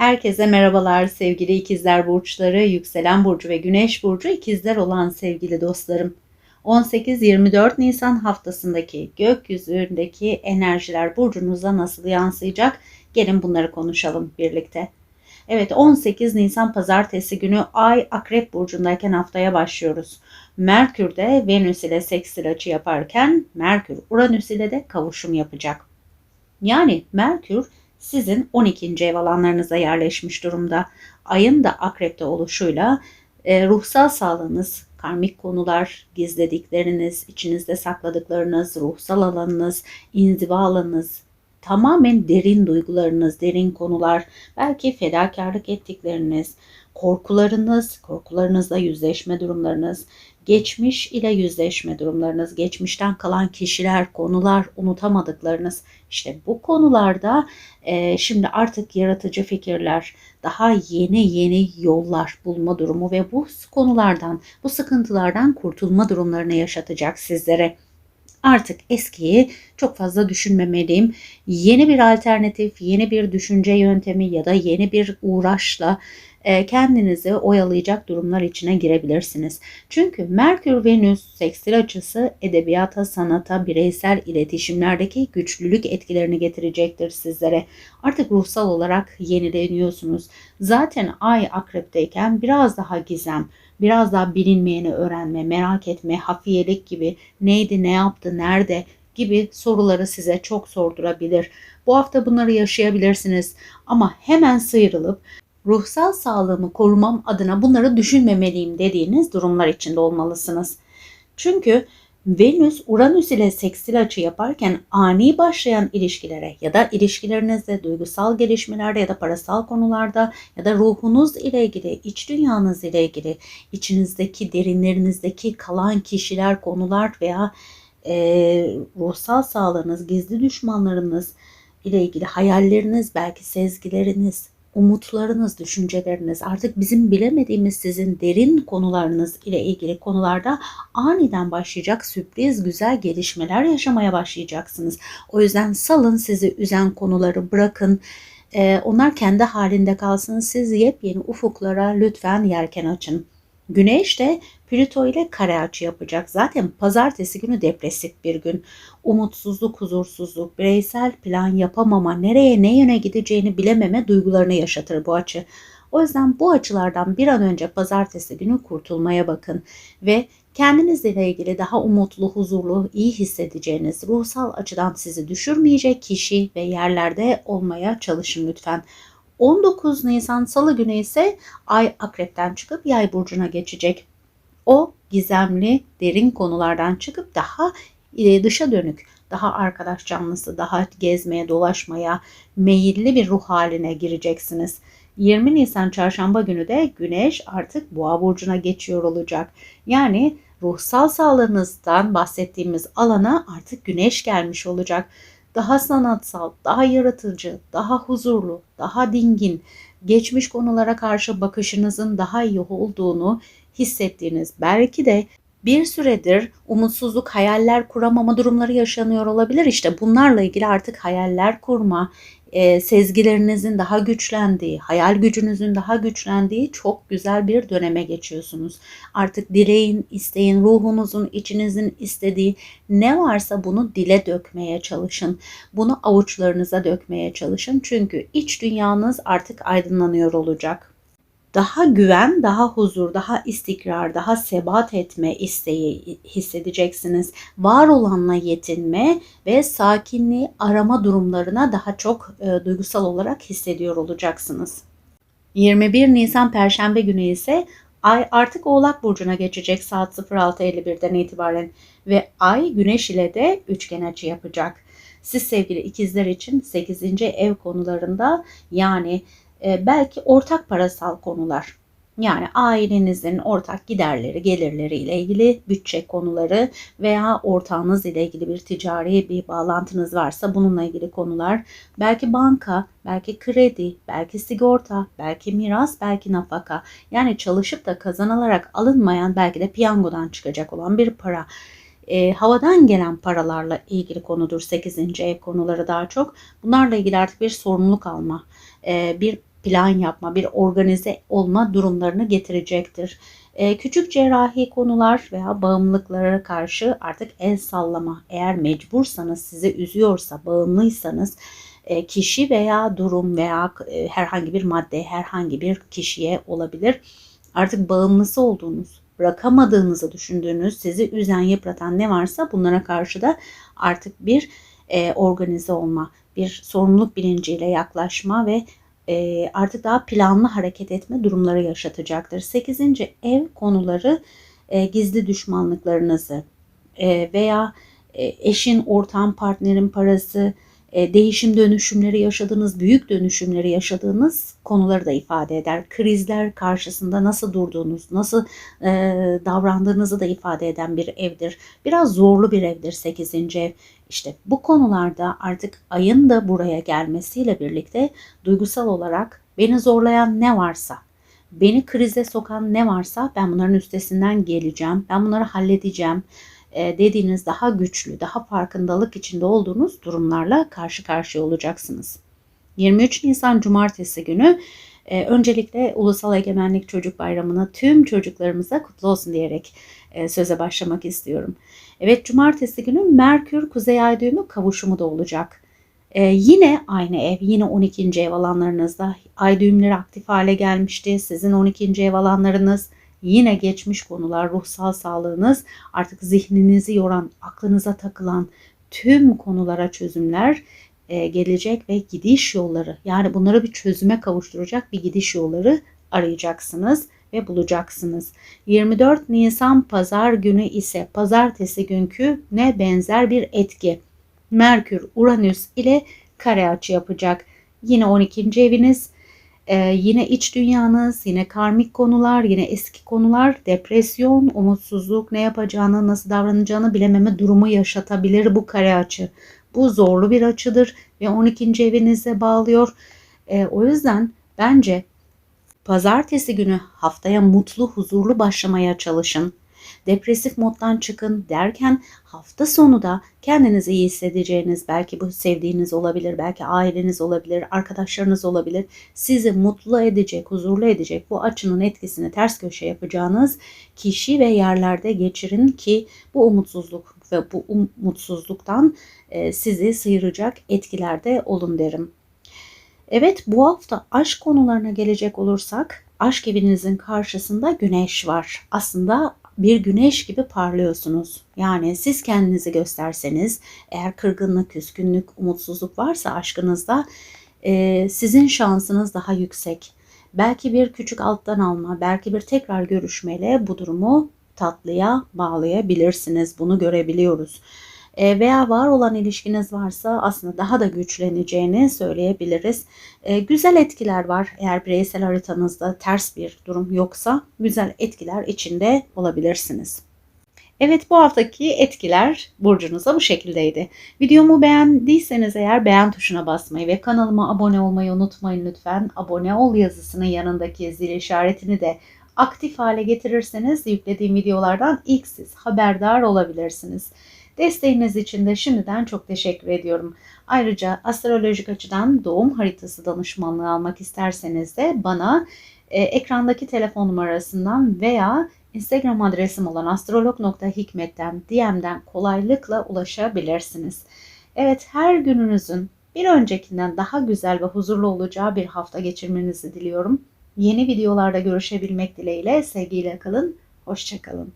Herkese merhabalar sevgili ikizler burçları, yükselen burcu ve güneş burcu ikizler olan sevgili dostlarım. 18-24 Nisan haftasındaki gökyüzündeki enerjiler burcunuza nasıl yansıyacak? Gelin bunları konuşalım birlikte. Evet 18 Nisan pazartesi günü Ay Akrep burcundayken haftaya başlıyoruz. Merkür de Venüs ile seksil açı yaparken Merkür Uranüs ile de kavuşum yapacak. Yani Merkür sizin 12. ev alanlarınıza yerleşmiş durumda. Ayın da akrepte oluşuyla e, ruhsal sağlığınız, karmik konular, gizledikleriniz, içinizde sakladıklarınız, ruhsal alanınız, inziva alanınız, tamamen derin duygularınız, derin konular, belki fedakarlık ettikleriniz, korkularınız, korkularınızla yüzleşme durumlarınız, geçmiş ile yüzleşme durumlarınız, geçmişten kalan kişiler, konular, unutamadıklarınız. İşte bu konularda e, şimdi artık yaratıcı fikirler, daha yeni yeni yollar bulma durumu ve bu konulardan, bu sıkıntılardan kurtulma durumlarını yaşatacak sizlere. Artık eskiyi çok fazla düşünmemeliyim. Yeni bir alternatif, yeni bir düşünce yöntemi ya da yeni bir uğraşla e, kendinizi oyalayacak durumlar içine girebilirsiniz. Çünkü Merkür Venüs sekstil açısı edebiyata, sanata, bireysel iletişimlerdeki güçlülük etkilerini getirecektir sizlere. Artık ruhsal olarak yenileniyorsunuz. Zaten ay akrepteyken biraz daha gizem, biraz daha bilinmeyeni öğrenme, merak etme, hafiyelik gibi neydi, ne yaptı, nerede gibi soruları size çok sordurabilir. Bu hafta bunları yaşayabilirsiniz ama hemen sıyrılıp ruhsal sağlığımı korumam adına bunları düşünmemeliyim dediğiniz durumlar içinde olmalısınız. Çünkü Venüs Uranüs ile seksil açı yaparken ani başlayan ilişkilere ya da ilişkilerinizde duygusal gelişmelerde ya da parasal konularda ya da ruhunuz ile ilgili, iç dünyanız ile ilgili, içinizdeki derinlerinizdeki kalan kişiler, konular veya e, ruhsal sağlığınız, gizli düşmanlarınız ile ilgili hayalleriniz, belki sezgileriniz, umutlarınız, düşünceleriniz, artık bizim bilemediğimiz sizin derin konularınız ile ilgili konularda aniden başlayacak sürpriz güzel gelişmeler yaşamaya başlayacaksınız. O yüzden salın sizi üzen konuları bırakın. Ee, onlar kendi halinde kalsın. Siz yepyeni ufuklara lütfen yelken açın. Güneş de Plüto ile kare açı yapacak. Zaten pazartesi günü depresif bir gün. Umutsuzluk, huzursuzluk, bireysel plan yapamama, nereye ne yöne gideceğini bilememe duygularını yaşatır bu açı. O yüzden bu açılardan bir an önce pazartesi günü kurtulmaya bakın ve kendinizle ilgili daha umutlu, huzurlu, iyi hissedeceğiniz, ruhsal açıdan sizi düşürmeyecek kişi ve yerlerde olmaya çalışın lütfen. 19 Nisan Salı günü ise Ay Akrep'ten çıkıp Yay burcuna geçecek. O gizemli, derin konulardan çıkıp daha e, dışa dönük, daha arkadaş canlısı, daha gezmeye, dolaşmaya meyilli bir ruh haline gireceksiniz. 20 Nisan çarşamba günü de Güneş artık Boğa burcuna geçiyor olacak. Yani ruhsal sağlığınızdan bahsettiğimiz alana artık Güneş gelmiş olacak daha sanatsal, daha yaratıcı, daha huzurlu, daha dingin, geçmiş konulara karşı bakışınızın daha iyi olduğunu hissettiğiniz, belki de bir süredir umutsuzluk, hayaller kuramama durumları yaşanıyor olabilir. İşte bunlarla ilgili artık hayaller kurma, e, sezgilerinizin daha güçlendiği, hayal gücünüzün daha güçlendiği çok güzel bir döneme geçiyorsunuz. Artık dileğin, isteğin, ruhunuzun, içinizin istediği ne varsa bunu dile dökmeye çalışın. Bunu avuçlarınıza dökmeye çalışın. Çünkü iç dünyanız artık aydınlanıyor olacak daha güven, daha huzur, daha istikrar, daha sebat etme isteği hissedeceksiniz. Var olanla yetinme ve sakinliği arama durumlarına daha çok e, duygusal olarak hissediyor olacaksınız. 21 Nisan Perşembe günü ise Ay artık Oğlak Burcu'na geçecek saat 06.51'den itibaren ve Ay Güneş ile de üçgen açı yapacak. Siz sevgili ikizler için 8. ev konularında yani e, belki ortak parasal konular yani ailenizin ortak giderleri, gelirleri ile ilgili bütçe konuları veya ortağınız ile ilgili bir ticari bir bağlantınız varsa bununla ilgili konular, belki banka, belki kredi, belki sigorta, belki miras, belki nafaka. Yani çalışıp da kazanılarak alınmayan belki de piyangodan çıkacak olan bir para. E, havadan gelen paralarla ilgili konudur 8. ev konuları daha çok. Bunlarla ilgili artık bir sorumluluk alma, e, bir plan yapma, bir organize olma durumlarını getirecektir. Ee, küçük cerrahi konular veya bağımlılıklara karşı artık el sallama. Eğer mecbursanız, sizi üzüyorsa, bağımlıysanız e, kişi veya durum veya e, herhangi bir madde, herhangi bir kişiye olabilir. Artık bağımlısı olduğunuz, bırakamadığınızı düşündüğünüz, sizi üzen, yıpratan ne varsa bunlara karşı da artık bir e, organize olma, bir sorumluluk bilinciyle yaklaşma ve e, artık daha planlı hareket etme durumları yaşatacaktır. 8. ev konuları e, gizli düşmanlıklarınızı e, veya e, eşin, ortağın, partnerin parası, e, değişim dönüşümleri yaşadığınız, büyük dönüşümleri yaşadığınız konuları da ifade eder. Krizler karşısında nasıl durduğunuz, nasıl e, davrandığınızı da ifade eden bir evdir. Biraz zorlu bir evdir 8. ev. İşte bu konularda artık ayın da buraya gelmesiyle birlikte duygusal olarak beni zorlayan ne varsa, beni krize sokan ne varsa ben bunların üstesinden geleceğim, ben bunları halledeceğim e, dediğiniz daha güçlü, daha farkındalık içinde olduğunuz durumlarla karşı karşıya olacaksınız. 23 Nisan Cumartesi günü e, öncelikle Ulusal Egemenlik Çocuk Bayramı'na tüm çocuklarımıza kutlu olsun diyerek e, söze başlamak istiyorum. Evet Cumartesi günü Merkür Kuzey Ay düğümü kavuşumu da olacak. Ee, yine aynı ev, yine 12. ev alanlarınızda ay düğümleri aktif hale gelmişti. Sizin 12. ev alanlarınız yine geçmiş konular, ruhsal sağlığınız, artık zihninizi yoran, aklınıza takılan tüm konulara çözümler e, gelecek ve gidiş yolları yani bunları bir çözüme kavuşturacak bir gidiş yolları arayacaksınız ve bulacaksınız. 24 Nisan pazar günü ise pazartesi günkü ne benzer bir etki. Merkür Uranüs ile kare açı yapacak. Yine 12. eviniz ee, yine iç dünyanız, yine karmik konular, yine eski konular, depresyon, umutsuzluk, ne yapacağını, nasıl davranacağını bilememe durumu yaşatabilir bu kare açı. Bu zorlu bir açıdır ve 12. evinize bağlıyor. Ee, o yüzden bence pazartesi günü haftaya mutlu, huzurlu başlamaya çalışın depresif moddan çıkın derken hafta sonu da kendinizi iyi hissedeceğiniz belki bu sevdiğiniz olabilir, belki aileniz olabilir, arkadaşlarınız olabilir. Sizi mutlu edecek, huzurlu edecek bu açının etkisini ters köşe yapacağınız kişi ve yerlerde geçirin ki bu umutsuzluk ve bu umutsuzluktan e, sizi sıyıracak etkilerde olun derim. Evet bu hafta aşk konularına gelecek olursak aşk evinizin karşısında güneş var. Aslında bir güneş gibi parlıyorsunuz. Yani siz kendinizi gösterseniz eğer kırgınlık, küskünlük, umutsuzluk varsa aşkınızda e, sizin şansınız daha yüksek. Belki bir küçük alttan alma, belki bir tekrar görüşmeyle bu durumu tatlıya bağlayabilirsiniz. Bunu görebiliyoruz. E, veya var olan ilişkiniz varsa aslında daha da güçleneceğini söyleyebiliriz. E, güzel etkiler var eğer bireysel haritanızda ters bir durum yoksa güzel etkiler içinde olabilirsiniz. Evet bu haftaki etkiler burcunuza bu şekildeydi. Videomu beğendiyseniz eğer beğen tuşuna basmayı ve kanalıma abone olmayı unutmayın lütfen. Abone ol yazısının yanındaki zil işaretini de aktif hale getirirseniz yüklediğim videolardan ilk siz haberdar olabilirsiniz. Desteğiniz için de şimdiden çok teşekkür ediyorum. Ayrıca astrolojik açıdan doğum haritası danışmanlığı almak isterseniz de bana e, ekrandaki telefon numarasından veya Instagram adresim olan astrolog.hikmet'ten DM'den kolaylıkla ulaşabilirsiniz. Evet her gününüzün bir öncekinden daha güzel ve huzurlu olacağı bir hafta geçirmenizi diliyorum. Yeni videolarda görüşebilmek dileğiyle sevgiyle kalın, hoşçakalın.